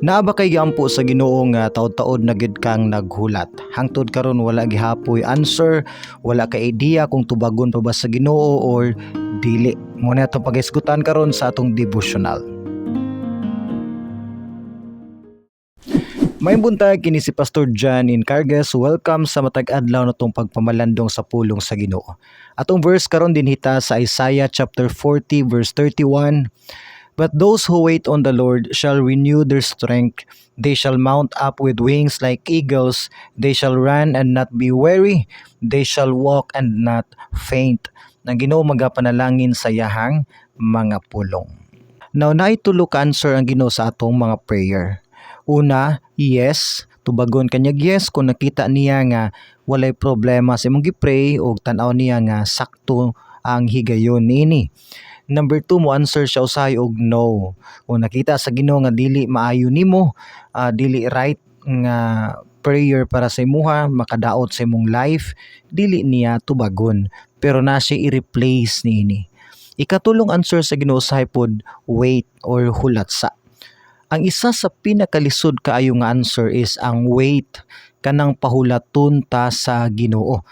Naaba kay giampo sa Ginoo nga taud-taud na gid kang naghulat. Hangtod karon wala gihapoy answer, wala ka idea kung tubagon pa ba sa Ginoo or dili. Muna itong pag-isgutan karon sa atong devotional. May buntag kini si Pastor John in Carges. Welcome sa matag adlaw na tong pagpamalandong sa pulong sa Ginoo. Atong verse karon din hita sa Isaiah chapter 40 verse 31. But those who wait on the Lord shall renew their strength. They shall mount up with wings like eagles. They shall run and not be weary. They shall walk and not faint. Nang Ginoo magapanalangin sa yahang mga pulong. Now naitulo ka answer ang Ginoo sa atong mga prayer. Una, yes, tubagon kanyag yes kung nakita niya nga walay problema sa imong gipray o tan-aw niya nga sakto ang higayon niini. Number two mo answer siya usahay og no. Kung nakita sa Ginoo nga dili maayo nimo, ah, dili right nga prayer para sa imuha, makadaot sa imong life, dili niya tubagon. Pero na siya i-replace niini. Ikatulong answer sa Ginoo usahay pod wait or hulatsa. Ang isa sa pinakalisod kaayo nga answer is ang wait kanang pahulaton ta sa Ginoo.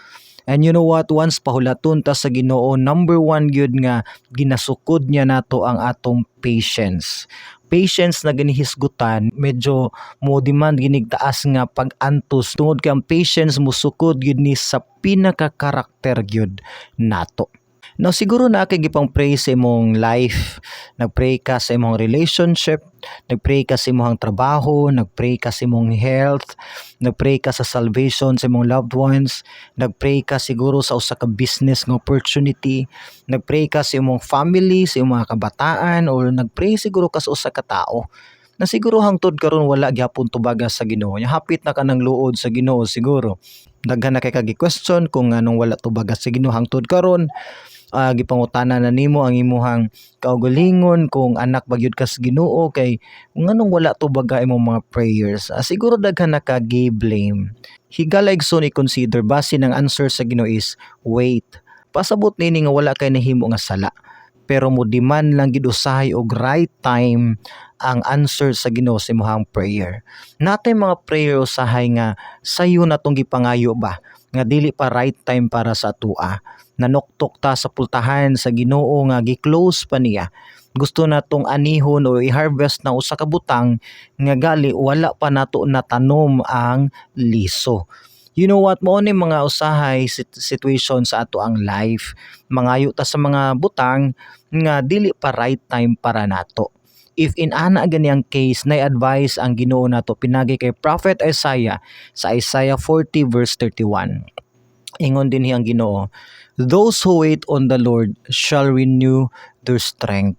And you know what? Once pahulaton ta sa Ginoo, number one gyud nga ginasukod niya nato ang atong patience. Patience na ginihisgutan, medyo mo demand ginigtaas nga pag-antos tungod kay ang patience mo sukod gyud ni sa pinaka-karakter gyud nato. Now siguro na kay gipang pray sa imong life, nagpray ka sa imong relationship, nagpray ka sa imong trabaho, nagpray ka sa imong health, nagpray ka sa salvation sa imong loved ones, nagpray ka siguro sa usa ka business nga opportunity, nagpray ka sa imong family, sa imong mga kabataan or nagpray siguro ka sa usa ka tao na siguro hangtod karon wala gyapon tubaga sa Ginoo. Nya hapit na ka ng luod sa Ginoo siguro. Daghan na kay kagi question kung anong wala tubaga sa Ginoo hangtod karon uh, gipangutana na nimo ang imuhang kaugalingon kung anak bagyud kas Ginoo kay kung anong wala to baga imong mga prayers. Uh, siguro daghan na ka blame higala igsoon i-consider base ng answer sa Ginoo is wait pasabot nini nga wala kay nahimo nga sala. Pero mo demand lang gid usahay og right time ang answer sa Ginoo sa imong prayer. Natay mga prayer usahay nga sayo natong gipangayo ba? Nga dili pa right time para sa atua nanoktok ta sa pultahan sa Ginoo nga gi-close pa niya. Gusto natong anihon o i-harvest na usa ka butang nga gali wala pa nato natanom ang liso. You know what? Mo ni mga usahay situation sa ato ang life. Mangayo ta sa mga butang nga dili pa right time para nato. If in ana ganiyang case na advice ang Ginoo nato pinagi kay Prophet Isaiah sa Isaiah 40 verse 31 ingon din hiyang Ginoo those who wait on the Lord shall renew their strength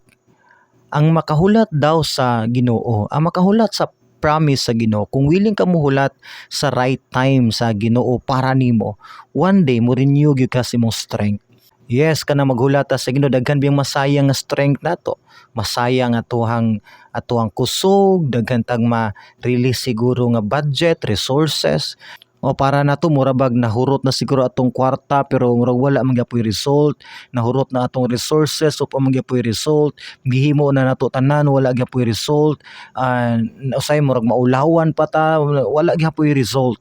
ang makahulat daw sa Ginoo ang makahulat sa promise sa Ginoo kung willing ka muhulat sa right time sa Ginoo para nimo one day mo renew gyud ka sa imong strength Yes, kana maghulata sa Ginoo daghan biyang masayang nga strength nato. Masayang atuhang atuhang kusog, daghan tag ma-release siguro nga budget, resources. O para nato murabag nahurot na siguro atong kwarta pero murag wala man gyapon result, nahurot na atong resources o pa man gyapon result, gihimo na nato tanan wala gyapon result. Uh, usay murag maulawan pa ta, wala gyapon result.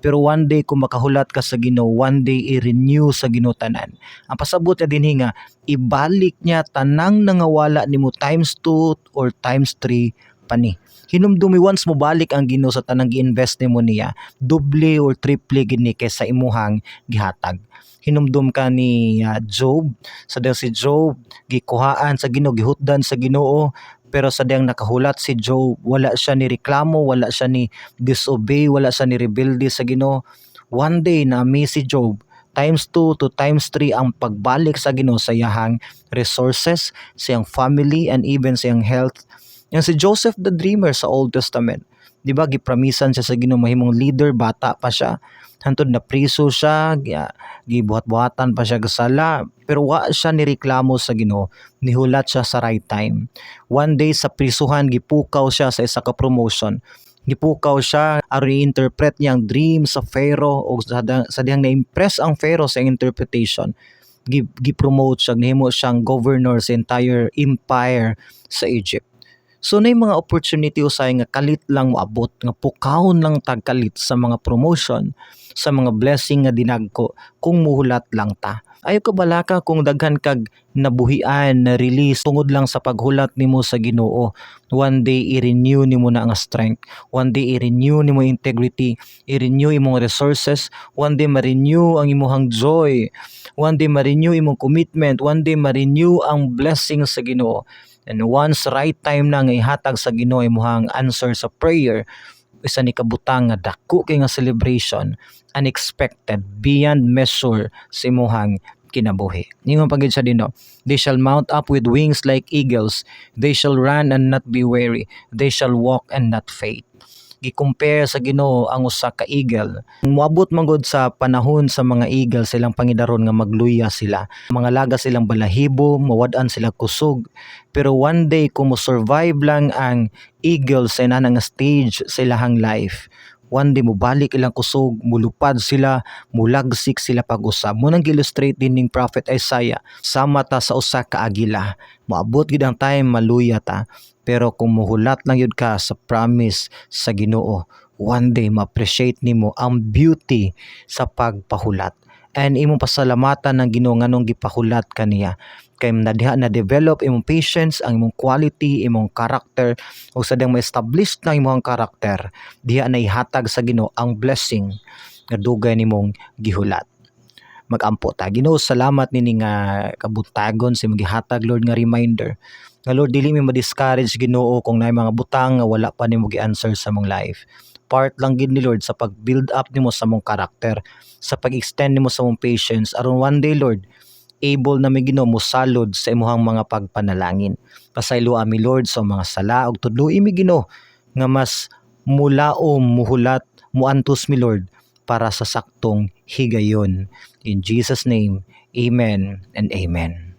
Pero one day kung makahulat ka sa Ginoo, one day i-renew sa Ginoo tanan. Ang pasabot na dinhi nga ibalik niya tanang nangawala nimo times 2 or times 3 pani. Hinumdumi once mo balik ang Ginoo sa tanang gi-invest nimo niya, doble or triple gini kaysa imuhang gihatag hinumdum ka ni uh, Job sa so, si Job gikuhaan sa Ginoo gihutdan sa Ginoo pero sa diyang nakahulat si Job, wala siya ni reklamo, wala siya ni disobey, wala siya ni rebelde sa Ginoo. One day na mi si Job, times 2 to times 3 ang pagbalik sa Ginoo sa iyahang resources, sa iyang family and even sa iyang health. Yang si Joseph the Dreamer sa Old Testament, di ba gipramisan siya sa Ginoo mahimong leader, bata pa siya. Hantod na priso siya gibuhat-buhatan pa siya gasala pero wa siya nireklamo sa Ginoo. Nihulat siya sa right time. One day sa prisuhan gipukaw siya sa isa ka promotion. Gipukaw siya aron i-interpret niya ang dream sa Pharaoh o sa, diyang na-impress ang Pharaoh sa interpretation. Gi-promote siya nahimo siyang governor sa entire empire sa Egypt So na mga opportunity usay nga kalit lang moabot nga pukahon lang tag kalit sa mga promotion sa mga blessing nga dinagko kung muhulat lang ta. Ayo ka balaka kung daghan kag nabuhian na release tungod lang sa paghulat nimo sa Ginoo. One day i-renew nimo na ang strength. One day i-renew nimo integrity, i-renew imong resources, one day ma-renew ang imong joy. One day ma-renew imong commitment, one day ma-renew ang blessing sa Ginoo. And once right time na nga ihatag sa Ginoo imong answer sa prayer, isa ni kabutang nga dako kay nga celebration unexpected beyond measure sa imong kinabuhi. Ningon pagid sa dino, they shall mount up with wings like eagles, they shall run and not be weary, they shall walk and not faint gi-compare sa Ginoo ang usa ka eagle. Moabot man gud sa panahon sa mga eagle silang pangidaron nga magluya sila. Mga laga silang balahibo, mawad-an sila kusog. Pero one day kung survive lang ang eagle sa inanang stage sa ilahang life, one day mo balik ilang kusog, mulupad sila, mulagsik sila pag-usab. Mo nang illustrate din ning Prophet Isaiah, sama ta sa usa ka agila. Moabot gid ang time maluya ta. Pero kung muhulat lang yun ka sa promise sa Ginoo, one day ma-appreciate nimo ang beauty sa pagpahulat. And imong pasalamatan ng Ginoo nganong gipahulat kaniya kay nadiha na develop imong patience, ang imong quality, imong character ug sadang ma-establish na imong character, diha na ihatag sa Ginoo ang blessing nga dugay nimong gihulat magampo ta. Ginoo salamat nini nga kabuntagon sa imong gihatag Lord nga reminder nga Lord dili mi ma-discourage Ginoo kung naay mga butang nga wala pa nimo gi-answer sa mong life. Part lang gid ni Lord sa pag-build up nimo sa mong karakter, sa pag-extend nimo sa mong patience aron one day Lord able na mi Ginoo mo salod sa imong mga pagpanalangin. Pasaylo ami Lord sa mga sala ug tudloi mi Ginoo nga mas mulaom muhulat muantos mi Lord para sa saktong higayon. In Jesus name, amen and amen.